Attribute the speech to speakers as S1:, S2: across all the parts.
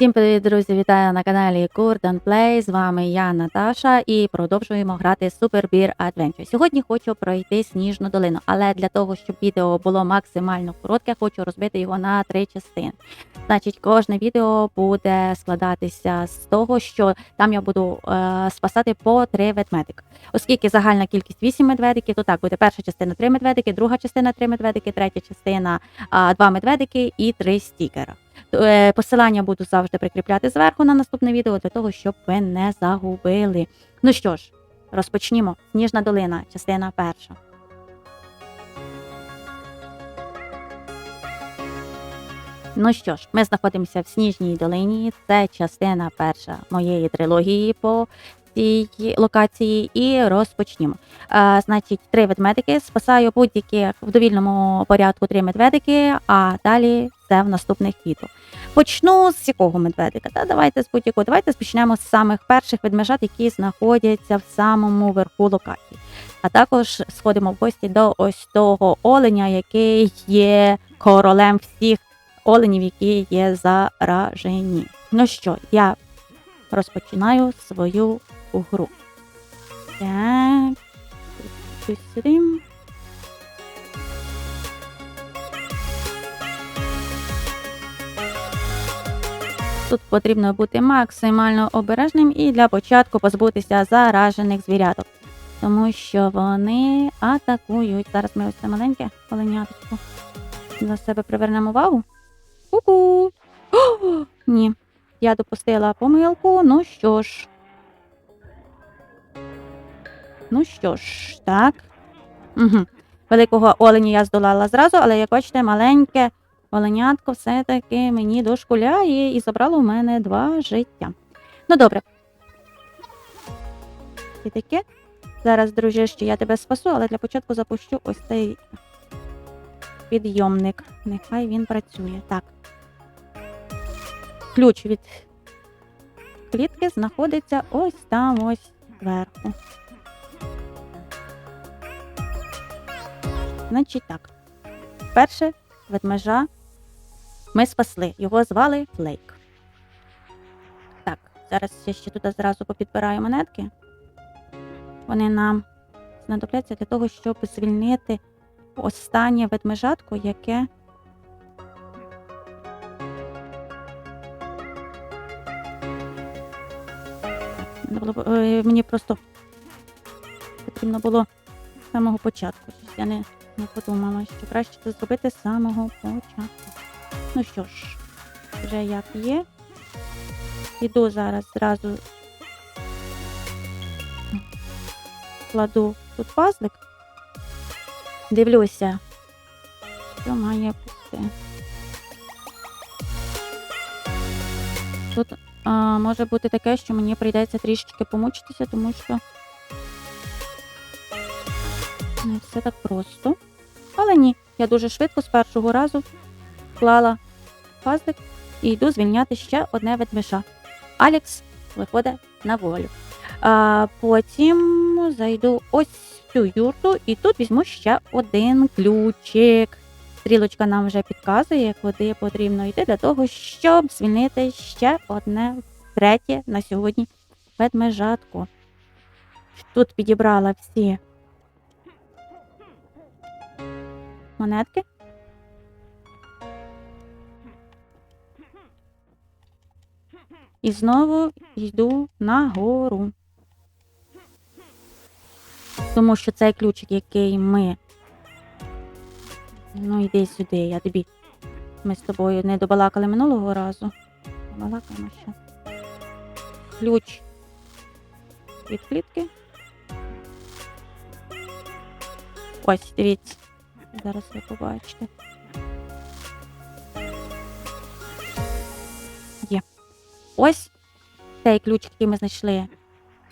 S1: Всім привіт, друзі! Вітаю на каналі Kurdan Play. З вами я, Наташа, і продовжуємо грати Super Beer Adventure. Сьогодні хочу пройти сніжну долину, але для того, щоб відео було максимально коротке, хочу розбити його на три частини. Значить, кожне відео буде складатися з того, що там я буду е, спасати по три ведмедика. Оскільки загальна кількість 8 медведиків, то так буде перша частина 3 медведики, друга частина 3 медведики, третя частина 2 медведики і 3 стікера. Е, Посилання буду завжди прикріпляти зверху на наступне відео для того, щоб ви не загубили. Ну що ж, розпочнімо. Сніжна долина, частина перша. Ну що ж, ми знаходимося в Сніжній долині. Це частина перша моєї трилогії по цій локації. І розпочнімо. А, значить, три ведмедики. Спасаю будь-які в довільному порядку три медведики, а далі це в наступних відео. Почну з якого медведика? Та давайте з будь-якого. Давайте почнемо з самих перших ведмежат, які знаходяться в самому верху локації. А також сходимо в гості до ось того оленя, який є королем всіх оленів, які є заражені. Ну що, я розпочинаю свою гру. Так, тут. Тут потрібно бути максимально обережним і для початку позбутися заражених звіряток, тому що вони атакують. Зараз ми ось це маленьке оленяточко до себе привернемо увагу. Ку-ку! Ні, я допустила помилку. Ну що ж. Ну що ж, так. Угу. Великого оленя я здолала зразу, але як бачите, маленьке оленятко все-таки мені дошкуляє і забрало в мене два життя. Ну добре. І таке. Зараз, дружище, я тебе спасу, але для початку запущу ось цей підйомник. Нехай він працює. Так. Ключ від клітки знаходиться ось там ось зверху. Значить так. Перше ведмежа ми спасли. Його звали Флейк. Так, зараз я ще тут зразу попідбираю монетки. Вони нам знадобляться для того, щоб звільнити останнє ведмежатко, яке. Було, е, мені просто потрібно було з самого початку. Я не, не подумала, що краще це зробити з самого початку. Ну що ж, вже як є. Іду зараз зразу кладу тут пазлик. Дивлюся, що має бути. Тут а, може бути таке, що мені прийдеться трішечки помучитися, тому що не все так просто. Але ні, я дуже швидко з першого разу вклала пазлик і йду звільняти ще одне ведмеша. Алікс виходить на волю. А Потім зайду ось цю юрту і тут візьму ще один ключик. Стрілочка нам вже підказує, куди потрібно йти для того, щоб звільнити ще одне третє на сьогодні ведмежатку. Тут підібрала всі монетки. І знову йду нагору. Тому що цей ключик, який ми. Ну, йди сюди, я тобі. Ми з тобою не добалакали минулого разу. Балакаємо ще. Ключ від клітки. Ось, дивіться. Зараз ви побачите. Є. Ось цей ключ, який ми знайшли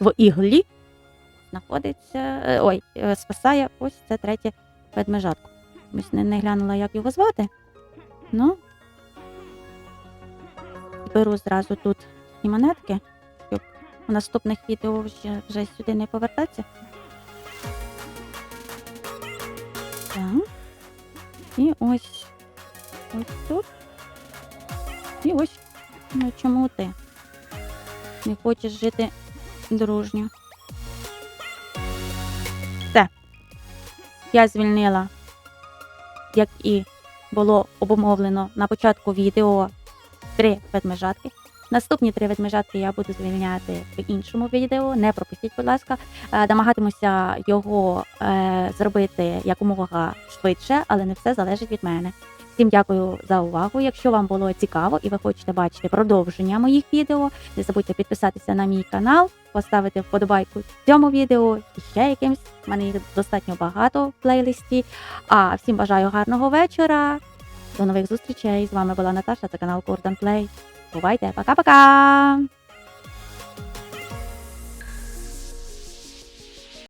S1: в іглі, знаходиться. е, Ой, е, спасає ось це третє ведмежатку. Ось не, не глянула, як його звати. Ну, беру зразу тут і монетки, щоб у наступних відео вже, вже сюди не повертатися. Так. І ось ось тут. І ось Ну чому ти? Не хочеш жити дружньо. Все. Я звільнила, як і було обумовлено на початку відео, три ведмежатки. Наступні три ведмежатки я буду звільняти в іншому відео. Не пропустіть, будь ласка. Е, Намагатимуся його е, зробити якомога швидше, але не все залежить від мене. Всім дякую за увагу. Якщо вам було цікаво і ви хочете бачити продовження моїх відео, не забудьте підписатися на мій канал, поставити вподобайку цьому відео і ще якимсь. У мене їх достатньо багато в плейлисті. А всім бажаю гарного вечора. До нових зустрічей. З вами була Наташа, це канал Кордан Плей. Бувайте, пока-пока!